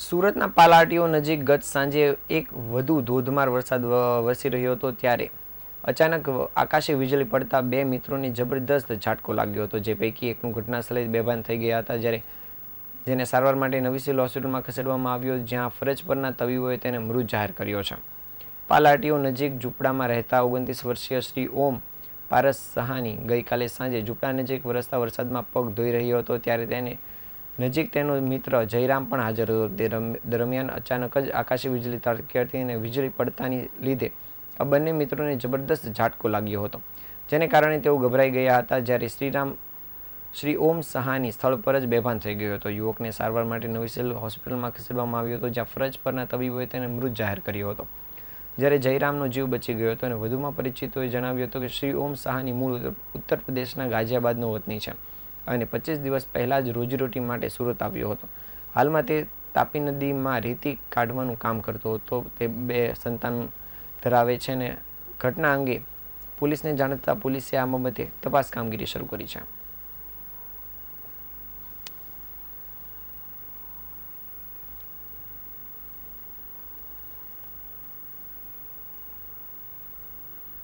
સુરતના પાલાટીઓ નજીક ગત સાંજે એક વધુ ધોધમાર વરસાદ વરસી રહ્યો હતો ત્યારે અચાનક આકાશે વીજળી પડતા બે મિત્રોને જબરદસ્ત ઝાટકો લાગ્યો હતો, જે પૈકી એકનું ઘટનાસ્થળે જ બેભાન થઈ ગયા હતા, જ્યારે જેને સારવાર માટે નવી સિવિલ હોસ્પિટલમાં ખસેડવામાં આવ્યો, જ્યાં ફરજ પરના તબીબોએ તેને મૃત જાહેર કર્યો છે. પાલાટીઓ નજીક ઝૂંપડામાં રહેતા ઓગણત્રીસ વર્ષીય શ્રી ઓમ પારસ સહાની ગઈકાલે સાંજે ઝૂંપડા નજીક વરસતા વરસાદમાં પગ ધોઈ રહ્યો હતો, ત્યારે તેને નજીક તેનો મિત્ર જયરામ પણ હાજર હતો. તે દરમિયાન અચાનક જ આકાશી વીજળી તડકી હતી અને વીજળી પડતાની લીધે આ બંને મિત્રોને જબરદસ્ત ઝાટકો લાગ્યો હતો, જેને કારણે તેઓ ગભરાઈ ગયા હતા જ્યારે શ્રીરામ, શ્રી ઓમ સહાની સ્થળ પર જ બેભાન થઈ ગયો હતો. યુવકને સારવાર માટે નવી હોસ્પિટલમાં ખસેડવામાં આવ્યો હતો, જ્યાં ફરજ પરના તબીબોએ તેને મૃત જાહેર કર્યો હતો. જ્યારે જયરામનો જીવ બચી ગયો હતો અને વધુમાં પરિચિતોએ જણાવ્યું હતું કે શ્રી ઓમ સહાની મૂળ ઉત્તર પ્રદેશના ગાઝિયાબાદનો વતની છે. અને પચીસ દિવસ પહેલાં જ રોજીરોટી માટે સુરત આવ્યો હતો. હાલમાં તે તાપી નદીમાં રેતી કાઢવાનું કામ કરતો હતો. તે બે સંતાન ધરાવે છે અને ઘટના અંગે પોલીસને જાણતા પોલીસે આ બાબતે તપાસ કામગીરી શરૂ કરી છે.